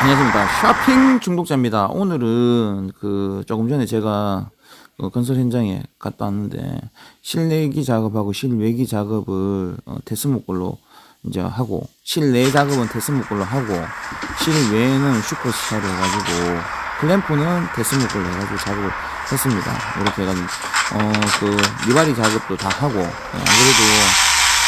안녕하십니까. 쇼핑 중독자입니다. 오늘은 그 조금 전에 제가 그 건설 현장에 갔다 왔는데 실내기 작업하고 실외기 작업을 어, 테스모 걸로 이제 하고 실내 작업은 테스모 걸로 하고 실외에는 슈퍼스타로 해가지고 클램프는 테스모 걸로 해가지고 작업을 했습니다. 이렇게 해가지고 어그 리바리 작업도 다 하고 예, 안 그래도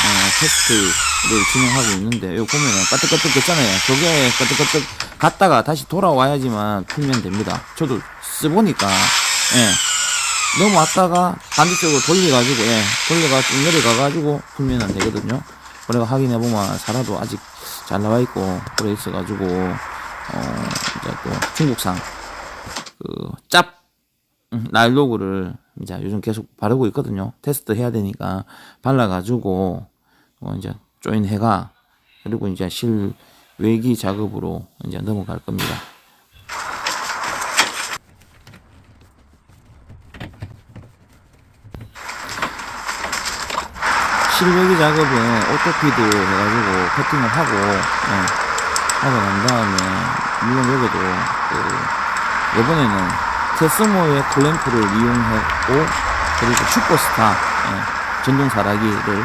어, 테스트를 진행하고 있는데 여기 보면은 까뜩까뜩 됐잖아요. 저게 까뜩까뜩 갔다가 다시 돌아와야지만 풀면 됩니다. 저도 써보니까 예. 넘어왔다가 반대쪽으로 돌려가지고 예. 돌려가지고 내려가가지고 풀면 되거든요. 그래가 확인해보면 살아도 아직 잘 나와있고 그래 있어가지고 어 이제 또 중국산 그짭 음, 나일로그를 이제 요즘 계속 바르고 있거든요. 테스트 해야 되니까 발라가지고 어 이제 조인해가 그리고 이제 실 외기 작업으로 이제 넘어갈 겁니다. 실외기 작업은 오토피드 해가지고 커팅을 하고 예, 하고 난 다음에 물론 여기도 그 이번에는 테스모의 클램프를 이용했고 그리고 슈퍼스타 예, 전동 사라기를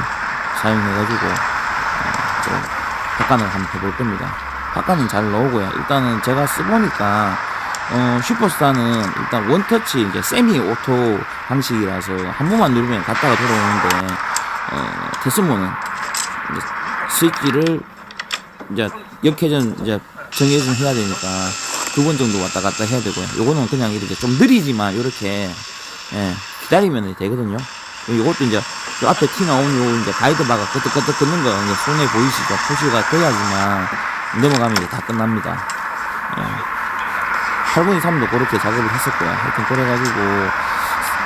사용해가지고 어, 또 박간을 한번 해볼 겁니다. 박간은 잘 나오고요. 일단은 제가 쓰보니까 어, 슈퍼스타는 일단 원터치 이제 세미 오토 방식이라서 한 번만 누르면 갔다가 돌아오는데 어, 테스모는 이제 스위치를 이제 역회전 이제 정회전 해야 되니까 두 번 정도 왔다 갔다 해야 되고요. 요거는 그냥 이렇게 좀 느리지만 이렇게 예, 기다리면 되거든요. 요것도 이제 요 앞에 티 나온 요 이제 가이드바가 끄덕끄덕 긋는 거 이제 손에 보이시죠? 표시가 돼야지만 넘어가면 이제 다 끝납니다. 예. 8분의 3도 그렇게 작업을 했었고요. 하여튼 그래가지고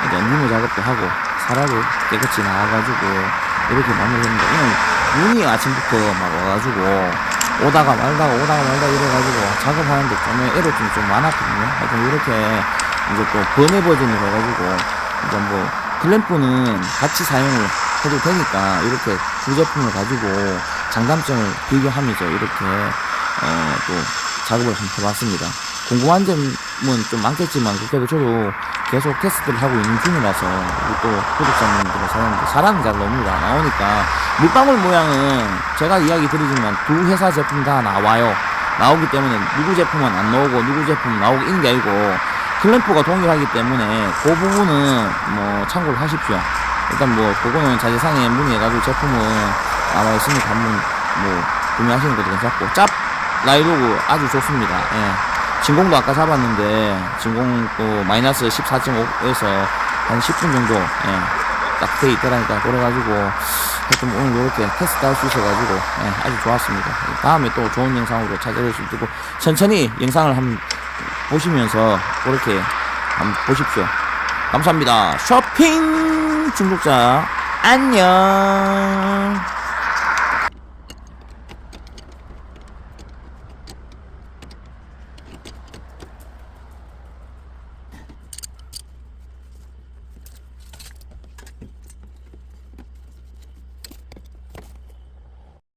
이제 니모 작업도 하고 살아도 깨끗이 나와가지고 이렇게 오늘 눈이 아침부터 막 와가지고 오다가 말다가 오다가 말다가 이래가지고 작업하는데 좀 애로 좀, 좀 많았거든요. 하여튼 이렇게 이제 또 번외 버전을 해가지고 이제 뭐 클램프는 같이 사용을 해도 되니까 이렇게 두 제품을 가지고 장단점을 비교하면서 이렇게 어 또 작업을 한번 해봤습니다. 궁금한 점은 좀 많겠지만 그래도 저도 계속 테스트를 하고 있는 중이라서 우리 또 구독자님들의 사용도 사람이 잘 나옵니다. 나오니까 물방울 모양은 제가 이야기 드리지만 두 회사 제품 다 나와요. 나오기 때문에 누구 제품은 안 나오고 누구 제품 나오고 있는 게 아니고 클램프가 동일하기 때문에 그 부분은 뭐 참고를 하십시오. 일단 뭐 그거는 자재상에 문의해가지고 제품은 나와 있으니까 한번 뭐 구매하시는 것도 괜찮고 짭 라이로그 아주 좋습니다. 예. 진공도 아까 잡았는데 진공도 마이너스 14.5에서 한 10분 정도 예, 딱돼 있더라니까 그래가지고 하여튼 오늘 이렇게 테스트 할 수 있어가지고 예, 아주 좋았습니다. 다음에 또 좋은 영상으로 찾아뵐 수 있고 천천히 영상을 한번 보시면서 그렇게 한번 보십시오. 감사합니다. 쇼핑 중독자 안녕.